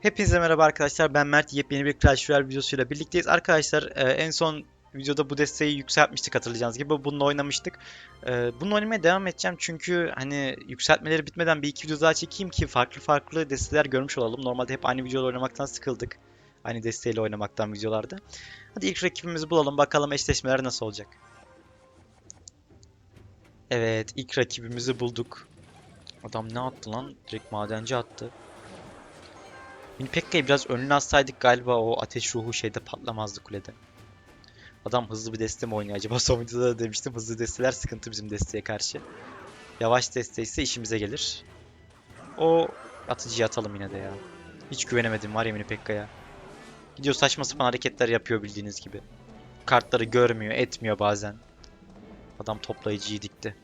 Hepinize merhaba arkadaşlar. Ben Mert. Yepyeni bir Clash Royale videosuyla birlikteyiz. Arkadaşlar e, en son videoda bu desteği yükseltmiştik hatırlayacağınız gibi. Bununla oynamıştık. E, bununla oynamaya devam edeceğim çünkü hani yükseltmeleri bitmeden bir iki video daha çekeyim ki farklı farklı desteler görmüş olalım. Normalde hep aynı videoda oynamaktan sıkıldık. Aynı desteğiyle oynamaktan videolarda. Hadi ilk rakibimizi bulalım bakalım eşleşmeler nasıl olacak. Evet ilk rakibimizi bulduk. Adam ne attı lan? Direkt madenci attı. Minpekka'yı biraz önüne atsaydık galiba o ateş ruhu şeyde patlamazdı kulede. Adam hızlı bir deste mi oynuyor acaba? Son videoda da demiştim hızlı desteler sıkıntı bizim desteğe karşı. Yavaş deste ise işimize gelir. O atıcıyı atalım yine de ya. Hiç güvenemedim var ya Minpekka'ya. Gidiyor saçma sapan hareketler yapıyor bildiğiniz gibi. Kartları görmüyor, etmiyor bazen. Adam toplayıcıyı dikti.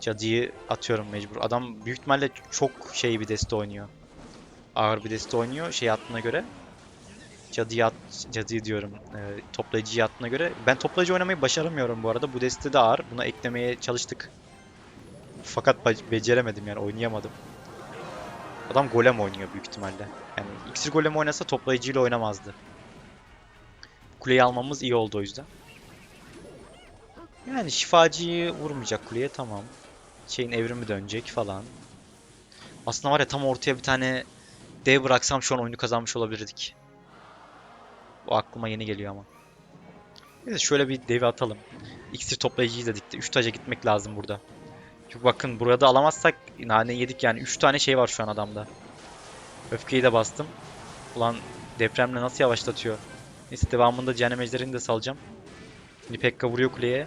Cadıyı atıyorum mecbur. Adam büyük ihtimalle çok şey bir deste oynuyor ağır bir deste oynuyor şey attığına göre. Cadıyı, at, cadıyı diyorum. E, toplayıcıyı attığına göre. Ben toplayıcı oynamayı başaramıyorum bu arada. Bu deste de ağır. Buna eklemeye çalıştık. Fakat beceremedim yani oynayamadım. Adam golem oynuyor büyük ihtimalle. Yani iksir golem oynasa toplayıcıyla oynamazdı. Kuleyi almamız iyi oldu o yüzden. Yani şifacıyı vurmayacak kuleye tamam. Şeyin evrimi dönecek falan. Aslında var ya tam ortaya bir tane dev bıraksam şu an oyunu kazanmış olabilirdik. Bu aklıma yeni geliyor ama. Neyse şöyle bir devi atalım. İksir toplayıcıyı da dikti. 3 taca gitmek lazım burada. Çünkü bakın burada alamazsak nane yedik yani. 3 tane şey var şu an adamda. Öfkeyi de bastım. Ulan depremle nasıl yavaşlatıyor. Neyse devamında cehennem ejderini de salacağım. Mini Pekka vuruyor kuleye.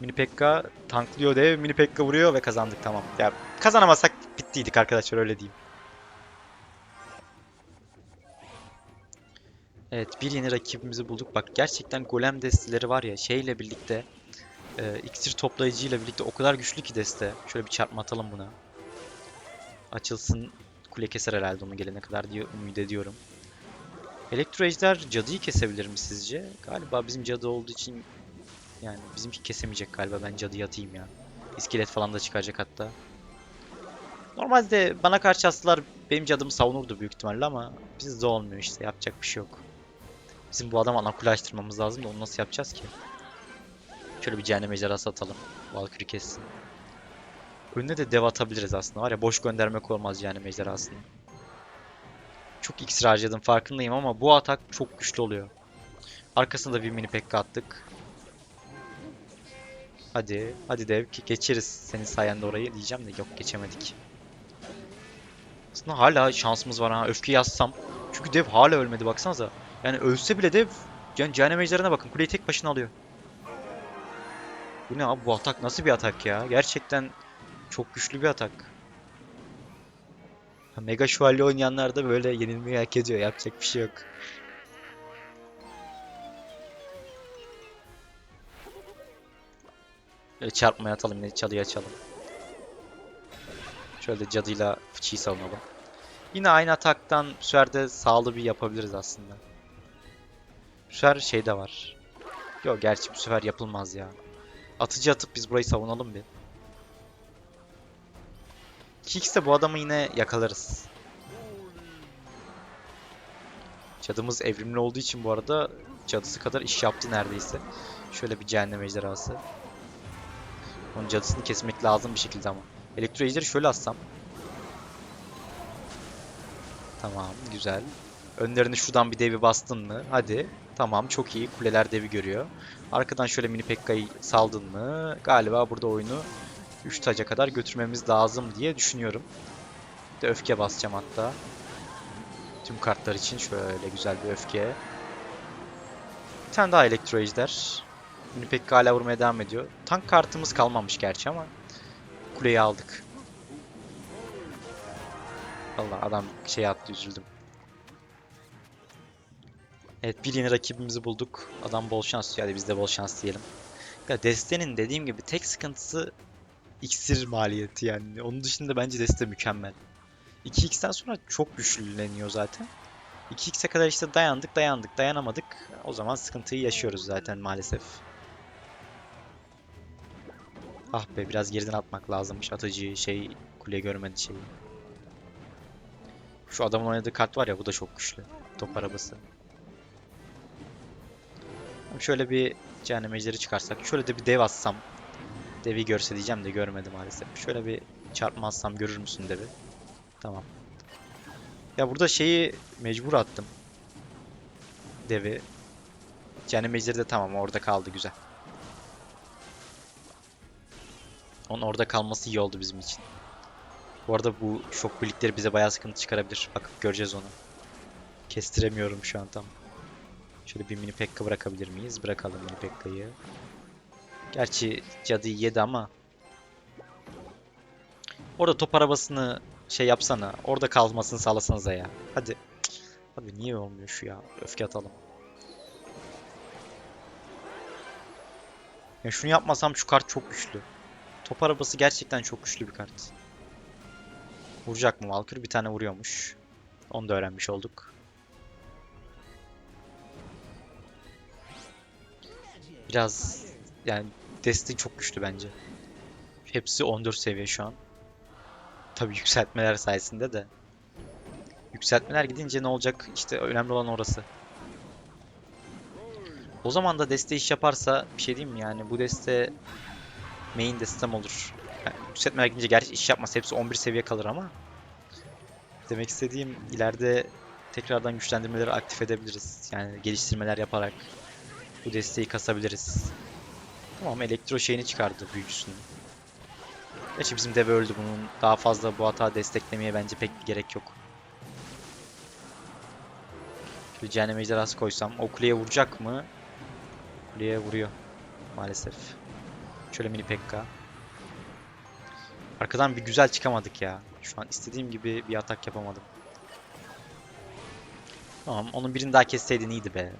Mini Pekka tanklıyor dev. Mini Pekka vuruyor ve kazandık tamam. Ya kazanamazsak bittiydik arkadaşlar öyle diyeyim. Evet bir yeni rakibimizi bulduk. Bak gerçekten golem desteleri var ya şeyle birlikte e, iksir toplayıcıyla birlikte o kadar güçlü ki deste. Şöyle bir çarpma atalım buna. Açılsın kule keser herhalde onu gelene kadar diye ümit ediyorum. Elektro ejder cadıyı kesebilir mi sizce? Galiba bizim cadı olduğu için yani bizimki kesemeyecek galiba ben cadıyı atayım ya. İskelet falan da çıkaracak hatta. Normalde bana karşı aslılar benim cadımı savunurdu büyük ihtimalle ama bizde olmuyor işte yapacak bir şey yok. Bizim bu adamı ana kule açtırmamız lazım da onu nasıl yapacağız ki? Şöyle bir cehennem ejderhası atalım. Valkyrie kessin. Önüne de dev atabiliriz aslında var ya boş göndermek olmaz cehennem ejderhasını. Çok iksir harcadım farkındayım ama bu atak çok güçlü oluyor. Arkasında da bir mini pekka attık. Hadi, hadi dev ki geçeriz senin sayende orayı diyeceğim de yok geçemedik. Aslında hala şansımız var ha öfke yazsam. Çünkü dev hala ölmedi baksanıza. Yani ölse bile dev yani cehennem ejderine bakın kuleyi tek başına alıyor. Bu ne abi bu atak nasıl bir atak ya? Gerçekten çok güçlü bir atak. Mega şövalye oynayanlar da böyle yenilmeyi hak ediyor. Yapacak bir şey yok. Böyle çarpmaya atalım yine çalıya açalım. Şöyle de cadıyla fıçıyı savunalım. Yine aynı ataktan bu sefer de sağlı bir yapabiliriz aslında. Bu sefer şey de var. Yok gerçi bu sefer yapılmaz ya. Atıcı atıp biz burayı savunalım bir. 2x'te bu adamı yine yakalarız. Cadımız evrimli olduğu için bu arada cadısı kadar iş yaptı neredeyse. Şöyle bir cehennem ejderhası. Onun cadısını kesmek lazım bir şekilde ama. Elektro ejderi şöyle atsam. Tamam güzel. Önlerini şuradan bir devi bastın mı? Hadi. Tamam çok iyi. Kuleler devi görüyor. Arkadan şöyle mini Pekka'yı saldın mı? Galiba burada oyunu 3 taca kadar götürmemiz lazım diye düşünüyorum. Bir de öfke basacağım hatta. Tüm kartlar için şöyle güzel bir öfke. Bir tane daha elektro ejder. Mini Pekka hala vurmaya devam ediyor. Tank kartımız kalmamış gerçi ama kuleyi aldık. Allah adam şey attı üzüldüm. Evet bir yeni rakibimizi bulduk. Adam bol şans yani biz de bol şans diyelim. Ya destenin dediğim gibi tek sıkıntısı iksir maliyeti yani. Onun dışında bence deste mükemmel. 2x'ten sonra çok güçlüleniyor zaten. 2x'e kadar işte dayandık dayandık dayanamadık. O zaman sıkıntıyı yaşıyoruz zaten maalesef. Ah be biraz geriden atmak lazımmış atıcıyı şey kule görmedi şeyi. Şu adamın oynadığı kart var ya bu da çok güçlü. Top arabası. Şöyle bir cehennem ejderi çıkarsak. Şöyle de bir dev atsam. Devi görse diyeceğim de görmedi maalesef. Şöyle bir çarpma atsam görür müsün devi? Tamam. Ya burada şeyi mecbur attım. Devi. Cehennem ejderi de tamam orada kaldı güzel. Onun orada kalması iyi oldu bizim için. Bu arada bu şok birlikleri bize bayağı sıkıntı çıkarabilir. Bakıp göreceğiz onu. Kestiremiyorum şu an tam. Şöyle bir mini pekka bırakabilir miyiz? Bırakalım mini pekkayı. Gerçi cadıyı yedi ama. Orada top arabasını şey yapsana. Orada kalmasını sağlasanıza ya. Hadi. Abi niye olmuyor şu ya? Öfke atalım. Ya şunu yapmasam şu kart çok güçlü. Top arabası gerçekten çok güçlü bir kart. Vuracak mı Valkyrie? Bir tane vuruyormuş. Onu da öğrenmiş olduk. Biraz yani desteği çok güçlü bence. Hepsi 14 seviye şu an. Tabi yükseltmeler sayesinde de. Yükseltmeler gidince ne olacak? İşte önemli olan orası. O zaman da deste iş yaparsa bir şey diyeyim mi yani bu deste main destem olur. Yani yükseltmeler gidince gerçi iş yapmasa hepsi 11 seviye kalır ama demek istediğim ileride tekrardan güçlendirmeleri aktif edebiliriz. Yani geliştirmeler yaparak bu desteği kasabiliriz. Tamam elektro şeyini çıkardı büyücüsünü. Gerçi bizim dev öldü bunun. Daha fazla bu hata desteklemeye bence pek gerek yok. Şöyle cehennem ejderhası koysam. O kuleye vuracak mı? Kuleye vuruyor. Maalesef. Şöyle mini pekka. Arkadan bir güzel çıkamadık ya. Şu an istediğim gibi bir atak yapamadım. Tamam onun birini daha kesseydin iyiydi be.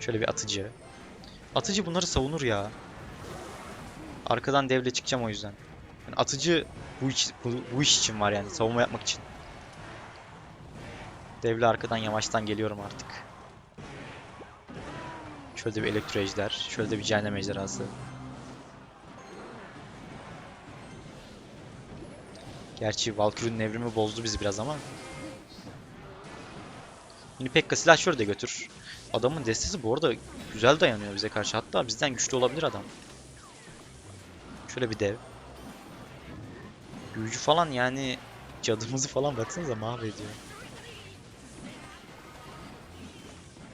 Şöyle bir atıcı. Atıcı bunları savunur ya. Arkadan devle çıkacağım o yüzden. Yani atıcı bu iş, bu, bu iş için var yani savunma yapmak için. Devle arkadan yavaştan geliyorum artık. Şöyle bir elektro ejder. Şöyle bir cehennem ejderhası. Gerçi Valkyrie'nin evrimi bozdu bizi biraz ama. Mini Pekka silahşörü de götür. Adamın destesi bu arada güzel dayanıyor bize karşı. Hatta bizden güçlü olabilir adam. Şöyle bir dev. Büyücü falan yani cadımızı falan baksanıza mahvediyor.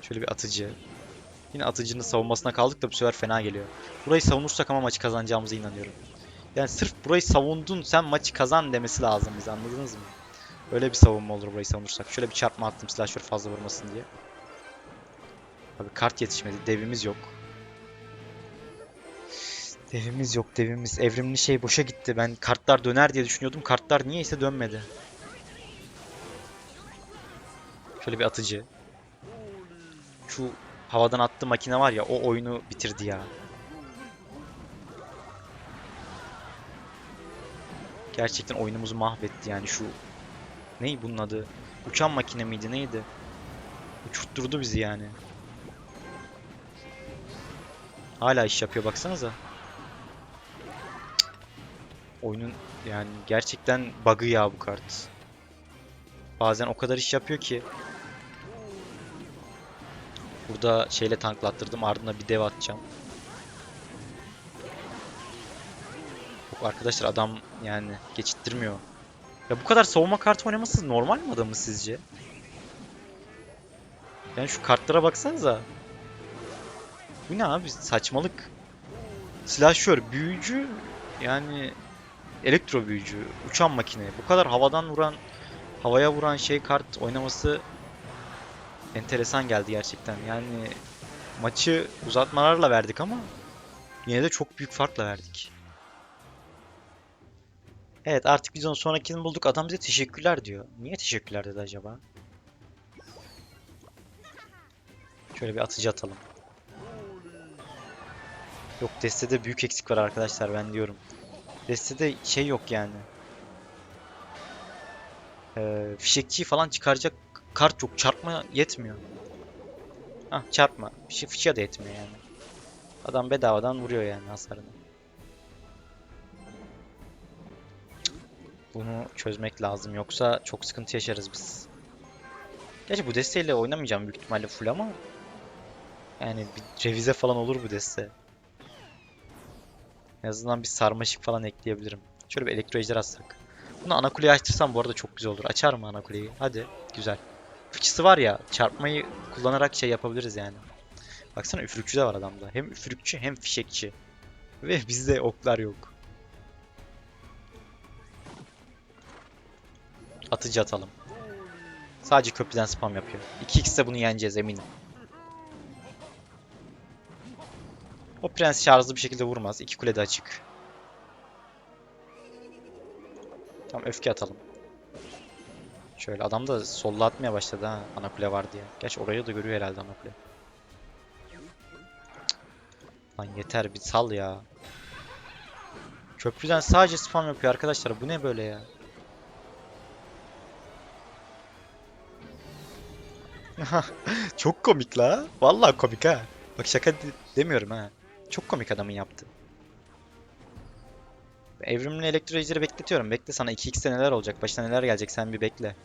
Şöyle bir atıcı. Yine atıcının savunmasına kaldık da bu sefer fena geliyor. Burayı savunursak ama maçı kazanacağımıza inanıyorum. Yani sırf burayı savundun sen maçı kazan demesi lazım bize anladınız mı? Öyle bir savunma olur burayı savunursak. Şöyle bir çarpma attım silahşör fazla vurmasın diye. Abi kart yetişmedi. Devimiz yok. Devimiz yok devimiz. Evrimli şey boşa gitti. Ben kartlar döner diye düşünüyordum. Kartlar niyeyse dönmedi. Şöyle bir atıcı. Şu havadan attığı makine var ya o oyunu bitirdi ya. Gerçekten oyunumuzu mahvetti yani şu Ney bunun adı? Uçan makine miydi neydi? Uçurtturdu bizi yani. Hala iş yapıyor baksanıza. Cık. Oyunun yani gerçekten bug'ı ya bu kart. Bazen o kadar iş yapıyor ki. Burada şeyle tanklattırdım ardına bir dev atacağım. Arkadaşlar adam yani geçittirmiyor. Ya bu kadar savunma kartı oynaması normal mi adamı sizce? Yani şu kartlara baksanıza. Bu ne abi saçmalık. Silahşör, büyücü yani elektro büyücü, uçan makine. Bu kadar havadan vuran, havaya vuran şey kart oynaması enteresan geldi gerçekten. Yani maçı uzatmalarla verdik ama yine de çok büyük farkla verdik. Evet artık biz onun sonrakini bulduk. Adam bize teşekkürler diyor. Niye teşekkürler dedi acaba? Şöyle bir atıcı atalım. Yok destede büyük eksik var arkadaşlar ben diyorum. Destede şey yok yani. Ee, fişekçiyi falan çıkaracak kart yok. Çarpma yetmiyor. Hah çarpma. Fişe, fişe de yetmiyor yani. Adam bedavadan vuruyor yani hasarını. Bunu çözmek lazım yoksa çok sıkıntı yaşarız biz. Gerçi bu desteğiyle oynamayacağım büyük ihtimalle full ama yani bir revize falan olur bu deste. En azından bir sarmaşık falan ekleyebilirim. Şöyle bir elektro ejder atsak. Bunu ana kuleyi açtırsam bu arada çok güzel olur. Açar mı ana kuleyi? Hadi. Güzel. Fıçısı var ya çarpmayı kullanarak şey yapabiliriz yani. Baksana üfürükçü de var adamda. Hem üfürükçü hem fişekçi. Ve bizde oklar yok. Atıcı atalım. Sadece köprüden spam yapıyor. 2x'te bunu yeneceğiz eminim. O prens şarjlı bir şekilde vurmaz. İki kule de açık. Tamam öfke atalım. Şöyle adam da solla atmaya başladı ha ana kule var diye. Gerçi orayı da görüyor herhalde ana kule. Lan yeter bir sal ya. Köprüden sadece spam yapıyor arkadaşlar. Bu ne böyle ya? Çok komik la. Vallahi komik ha. Bak şaka de- demiyorum ha. Çok komik adamın yaptı. Evrimli elektro ejderi bekletiyorum. Bekle sana 2x'te neler olacak. Başına neler gelecek sen bir bekle.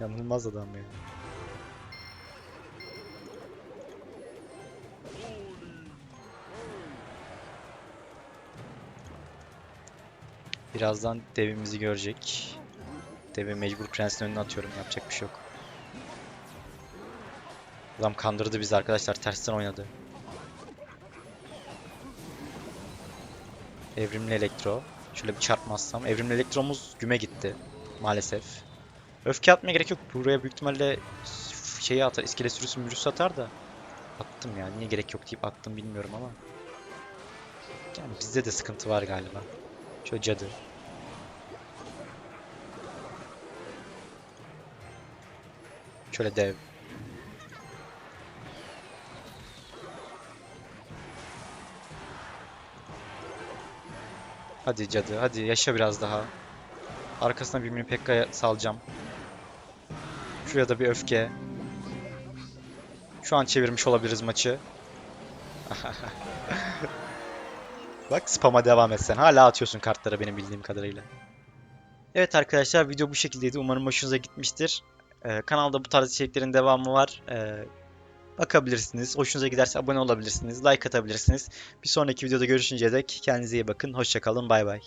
Yanılmaz adam ya. Birazdan devimizi görecek. Devi mecbur prensin önüne atıyorum. Yapacak bir şey yok. Adam kandırdı bizi arkadaşlar. Tersten oynadı. Evrimli elektro. Şöyle bir çarpmazsam. Evrimli elektromuz güme gitti. Maalesef. Öfke atmaya gerek yok. Buraya büyük ihtimalle şeyi atar. İskele sürüsü mürüsü atar da. Attım ya. Niye gerek yok deyip attım bilmiyorum ama. Yani bizde de sıkıntı var galiba. Şöyle cadı. Şöyle dev. Hadi cadı, hadi yaşa biraz daha. Arkasına bir Pekka'ya salacağım. Şuraya da bir öfke. Şu an çevirmiş olabiliriz maçı. Bak spam'a devam etsen. Hala atıyorsun kartlara benim bildiğim kadarıyla. Evet arkadaşlar video bu şekildeydi. Umarım hoşunuza gitmiştir. Ee, kanalda bu tarz içeriklerin devamı var. Ee, bakabilirsiniz. Hoşunuza giderse abone olabilirsiniz. Like atabilirsiniz. Bir sonraki videoda görüşünceye dek kendinize iyi bakın. Hoşçakalın. Bay bay.